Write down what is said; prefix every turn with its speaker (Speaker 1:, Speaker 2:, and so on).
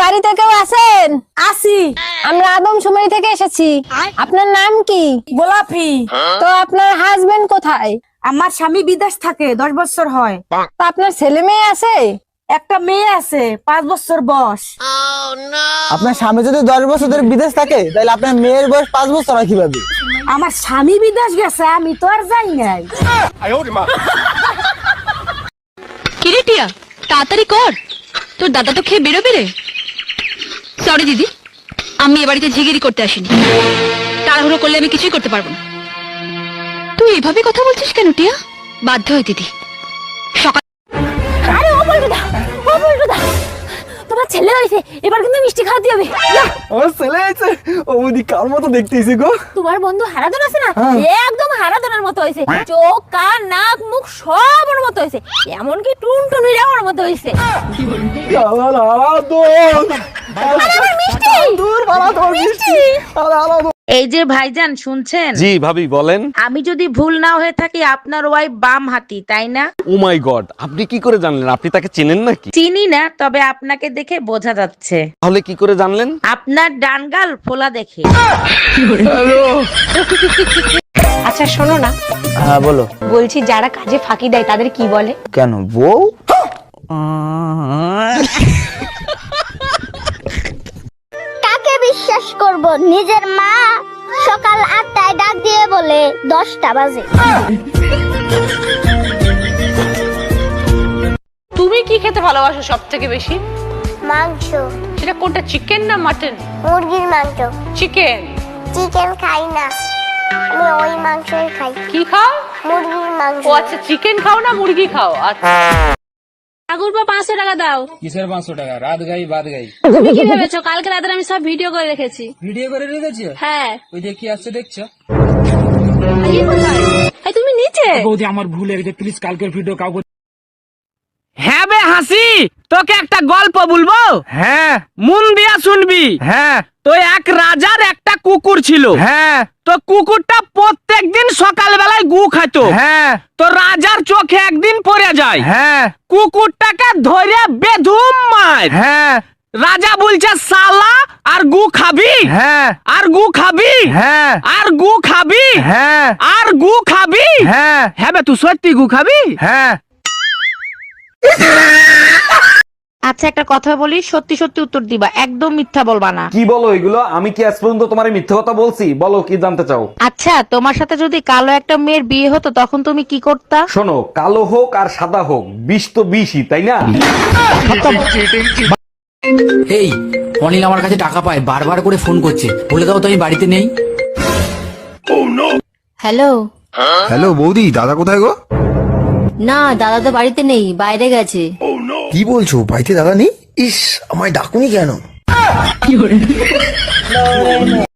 Speaker 1: বাড়িতে কেউ আছেন?
Speaker 2: আসি।
Speaker 1: আমরা আদমশুমারি থেকে এসেছি। আপনার নাম কি?
Speaker 2: গোলাপি।
Speaker 1: তো আপনার হাজবেন্ড কোথায়?
Speaker 2: আমার স্বামী বিদেশ থাকে দশ বছর হয়।
Speaker 1: তো আপনার ছেলে মেয়ে আছে?
Speaker 2: একটা মেয়ে আছে পাঁচ বছর বয়স।
Speaker 3: আপনার স্বামী যদি দশ বছর ধরে বিদেশ থাকে তাহলে আপনার মেয়ের বয়স পাঁচ বছর হয় কীভাবে?
Speaker 2: আমার স্বামী বিদেশ গেছে আমি তো আর যাই নাই।
Speaker 4: কিরে টিয়া তাড়াতাড়ি কর। তোর দাদা তো খেয়ে বেরোবে রে। সরি দিদি। আমি এ বাড়িতে ঝিগিরি করতে আসিনি। তাড়াহুড়ো করলে আমি কিছুই করতে পারব না। তুই এভাবে কথা বলছিস কেন টিয়া? বাধ্য হয় দিদি। সকাল
Speaker 1: আরে ও বলটুদা তোমার ছেলে হয়েছে এবার কিন্তু মিষ্টি খাওয়াতে হবে।
Speaker 3: আমার ছেলে আছে ও মুদি কার মতো দেখতেছি গো?
Speaker 1: তোমার বন্ধু হারাধন আছে না? একদম হারাধনের মতো হয়েছে। চোখ কান নাক মুখ সব ওর মতো হয়েছে। এমনকি টুন টুনিরা ওর মতো হয়েছে।
Speaker 5: এই যে ভাইজান শুনছেন?
Speaker 6: জি ভাবি বলেন।
Speaker 5: আমি যদি ভুল না হয়ে থাকি আপনার ওয়াইফ বাম হাতি তাই না?
Speaker 6: ও মাই গড আপনি কি করে জানলেন? আপনি তাকে চেনেন নাকি?
Speaker 5: চিনি না তবে আপনাকে দেখে বোঝা যাচ্ছে।
Speaker 6: তাহলে কি করে জানলেন?
Speaker 5: আপনার ডানগাল ফোলা দেখে।
Speaker 1: আচ্ছা শোনো না।
Speaker 3: হ্যাঁ বলো।
Speaker 1: বলছি যারা কাজে ফাঁকি দেয় তাদের কি বলে?
Speaker 3: কেন? বউ?
Speaker 7: বিশ্বাস করব নিজের মা সকাল আটটায় ডাক দিয়ে বলে দশটা বাজে।
Speaker 8: তুমি কি খেতে ভালোবাসো সব থেকে বেশি?
Speaker 7: মাংস।
Speaker 8: সেটা কোনটা চিকেন না মাটন
Speaker 7: মুরগির মাংস।
Speaker 8: চিকেন
Speaker 7: চিকেন খাই না। আমি ওই মাংসই খাই।
Speaker 8: কি খাও?
Speaker 7: মুরগির মাংস।
Speaker 8: ও আচ্ছা চিকেন খাও না মুরগি খাও? আচ্ছা।
Speaker 4: ঠাকুর পা পাঁচশো টাকা দাও।
Speaker 9: কিসের পাঁচশো টাকা? রাত গাই বাদ গাই।
Speaker 4: তুমি কি ভেবেছো? কালকে রাতে আমি সব ভিডিও করে রেখেছি।
Speaker 9: ভিডিও করে রেখেছো?
Speaker 4: হ্যাঁ।
Speaker 9: ওই যে কি আসছে দেখছ?
Speaker 4: এই তুমি নিচে?
Speaker 9: বৌদি আমার ভুল হয়ে গেছে। প্লিজ কালকের ভিডিও কাউকে
Speaker 10: হ্যাঁ বে হাসি তোকে একটা গল্প বলব? হ্যাঁ। মন দিয়া শুনবি? হ্যাঁ। তো এক রাজার একটা কুকুর ছিল। হ্যাঁ। তো কুকুরটা প্রত্যেক দিন সকাল বেলায় গু খাইতো। হ্যাঁ। তো রাজার চোখে একদিন পড়ে যায়। হ্যাঁ। কুকুরটাকে ধরে বেধুম মার। হ্যাঁ। রাজা বলছে সালা আর গু খাবি? হ্যাঁ। আর গু খাবি? হ্যাঁ। আর গু খাবি? হ্যাঁ। আর গু খাবি? হ্যাঁ। হ্যাঁ তুই সত্যি গু খাবি? হ্যাঁ।
Speaker 5: আচ্ছা একটা কথা বলি সত্যি সত্যি উত্তর দিবা একদম মিথ্যা বলবা না।
Speaker 6: কি বলো এগুলো? আমি কি আজ পর্যন্ত তোমার মিথ্যা কথা বলছি? বলো কি জানতে চাও?
Speaker 5: আচ্ছা তোমার সাথে যদি কালো একটা মেয়ের বিয়ে হতো তখন তুমি কি করতা?
Speaker 6: শোনো কালো হোক আর সাদা হোক বিষ তো বিষই তাই না?
Speaker 9: এই অনিল আমার কাছে টাকা পায় বারবার করে ফোন করছে। বলে দাও তো আমি বাড়িতে নেই।
Speaker 1: হ্যালো।
Speaker 3: হ্যালো বৌদি দাদা কোথায় গো?
Speaker 1: না দাদা তো বাড়িতে নেই বাইরে গেছে।
Speaker 3: কি বলছো? বাড়িতে দাদা নেই? ইস আমায় ডাকুনি কেন?